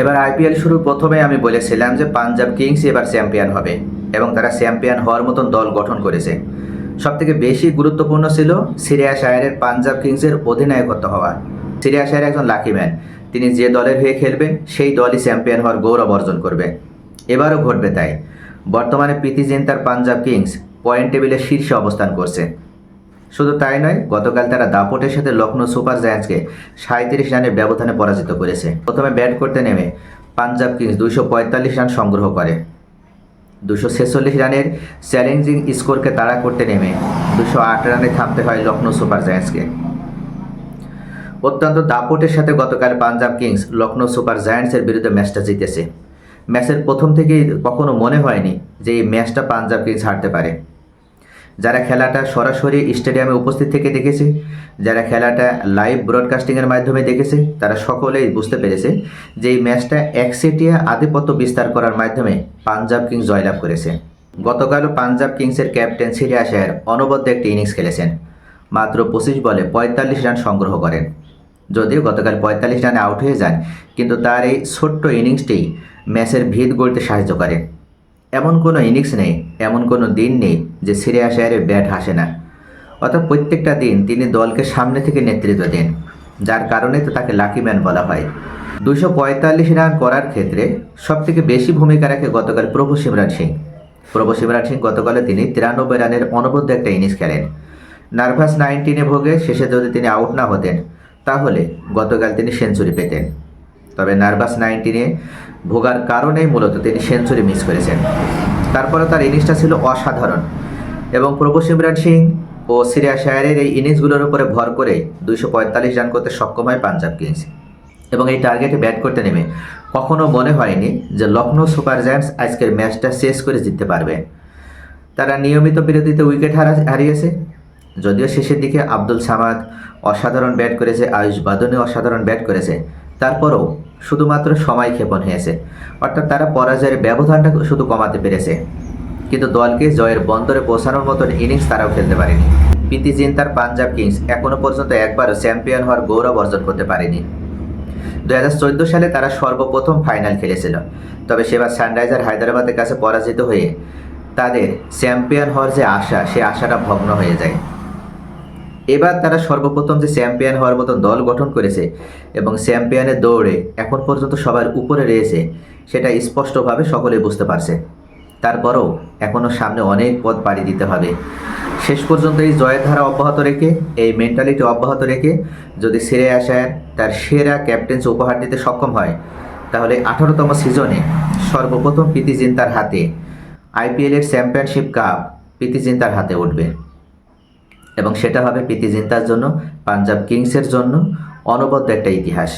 এবার আইপিএল শুরু প্রথমে আমি বলেছিলাম যে পাঞ্জাব কিংস এবার চ্যাম্পিয়ন হবে এবং তারা চ্যাম্পিয়ন হওয়ার মতন দল গঠন করেছে। সবথেকে বেশি গুরুত্বপূর্ণ ছিল সিরিয়া শায়ারের পাঞ্জাব কিংসের অধিনায়কত্ব হওয়া। সিরিয়া শায়ার একজন লাকি ম্যান। তিনি যে দলের হয়ে খেলবেন, সেই দলই চ্যাম্পিয়ন হওয়ার গৌরব অর্জন করবে। এবারও ঘটবে তাই। বর্তমানে প্রীতি জিন্তার পাঞ্জাব কিংস পয়েন্ট টেবিলের শীর্ষে অবস্থান করছে। শুধু তাই নয়, গতকাল তারা দাপটের সাথে লখনৌ সুপার জায়ান্টসকে সাঁত্রিশ রানের ব্যবধানে পরাজিত করেছে। প্রথমে ব্যাট করতে নেমে পাঞ্জাব কিংস দুইশো পঁয়তাল্লিশ রান সংগ্রহ করে। দুশো ছেচল্লিশ রানের চ্যালেঞ্জিং স্কোরকে তাড়া করতে নেমে দুশো আট রানে থামতে হয় লখনৌ সুপার জায়ান্টসকে। অত্যন্ত দাপটের সাথে গতকাল পাঞ্জাব কিংস লখনৌ সুপার জায়ান্টসের বিরুদ্ধে ম্যাচটা জিতেছে। ম্যাচের প্রথম থেকেই কখনো মনে হয়নি যে এই ম্যাচটা পাঞ্জাব কিংস হারতে পারে। যারা খেলাটা সরাসরি স্টেডিয়ামে উপস্থিত থেকে দেখেছে, যারা খেলাটা লাইভ ব্রডকাস্টিংয়ের মাধ্যমে দেখেছে, তারা সকলেই বুঝতে পেরেছে যে এই ম্যাচটা একসেটিয়া আধিপত্য বিস্তার করার মাধ্যমে পাঞ্জাব কিংস জয়লাভ করেছে। গতকালও পাঞ্জাব কিংসের ক্যাপ্টেন সিরিয়া শাহের অনবদ্য একটি ইনিংস খেলেছেন। মাত্র পঁচিশ বলে পঁয়তাল্লিশ রান সংগ্রহ করেন। যদিও গতকাল পঁয়তাল্লিশ রানে আউট হয়ে যান, কিন্তু তার এই ছোট্ট ইনিংসটি ম্যাচের ভিত গড়তে সাহায্য করে। এমন কোনো ইনিংস নেই, এমন কোনো দিন নেই যে সিরিয়া শায়ারের ব্যাট হাসে না। অর্থাৎ প্রত্যেকটা দিন তিনি দলকে সামনে থেকে নেতৃত্ব দেন, যার কারণে তো তাকে লাকি ম্যান বলা হয়। দুশো পঁয়তাল্লিশ রান করার ক্ষেত্রে সবথেকে বেশি ভূমিকা রাখে গতকাল প্রভু শিবরাজ সিং। প্রভু শিবরাজ সিং গতকালে তিনি তিরানব্বই রানের অনবদ্য একটা ইনিংস খেলেন। নার্ভাস নাইনটিনে ভোগে শেষে যদি তিনি আউট না হতেন, তাহলে গতকাল তিনি সেঞ্চুরি পেতেন। তবে নার্ভাস নাইনটিনে ভোগার কারণেই মূলত তিনি সেঞ্চুরি মিস করেছেন। তারপরে তার ইনিংসটা ছিল অসাধারণ এবং প্রভু শিবরাজ সিং ও সিরিয়া শায়ারের এই ইনিংসগুলোর উপরে ভর করে দুইশো পঁয়তাল্লিশ রান করতে সক্ষম হয় পাঞ্জাব কিংস। এবং এই টার্গেটে ব্যাট করতে নেমে কখনো মনে হয়নি যে লখনৌ সুপার জায়ান্টস আজকের ম্যাচটা শেষ করে জিততে পারবে। তারা নিয়মিত বিরতিতে উইকেট হারা, হারিয়েছে। যদিও শেষের দিকে আব্দুল সামাদ অসাধারণ ব্যাট করেছে, আয়ুষ বাদনে অসাধারণ ব্যাট করেছে। তারপরও শুধুমাত্র সময় ক্ষেপণ হয়েছে। অর্থাৎ তারা পরাজয়ের ব্যবধানটা শুধু কমাতে পেরেছে। কিন্তু দলকে জয়ের বন্দরে পৌঁছানোর মতন ইনিংস তারাও খেলতে পারেনি। প্রীতি জিন্তার পাঞ্জাব কিংস এখনও পর্যন্ত একবারও চ্যাম্পিয়ন হওয়ার গৌরব অর্জন করতে পারেনি। দুই হাজার চোদ্দ সালে তারা সর্বপ্রথম ফাইনাল খেলেছিল। তবে সেবার সানরাইজার হায়দ্রাবাদের কাছে পরাজিত হয়ে তাদের চ্যাম্পিয়ন হওয়ার যে আশা, সে আশাটা ভগ্ন হয়ে যায়। এবার তারা সর্বপ্রথম যে চ্যাম্পিয়ন হওয়ার মতো দল গঠন করেছে এবং চ্যাম্পিয়নের দৌড়ে এখন পর্যন্ত সবার উপরে রয়েছে, সেটা স্পষ্টভাবে সকলে বুঝতে পারছে। তারপরও এখনও সামনে অনেক পথ পাড়ি দিতে হবে। শেষ পর্যন্ত এই জয়ের ধারা অব্যাহত রেখে, এই মেন্টালিটি অব্যাহত রেখে যদি সেরে আসায় তার সেরা ক্যাপ্টেন্স উপহার দিতে সক্ষম হয়, তাহলে আঠারোতম সিজনে সর্বপ্রথম প্রীতি জিন্তার হাতে আইপিএলের চ্যাম্পিয়নশিপ কাপ প্রীতি জিন্তার হাতে উঠবে। এবং সেটা হবে প্রীতি জিন্তার জন্য পাঞ্জাব কিংসের জন্য অনবদ্য একটা ইতিহাস।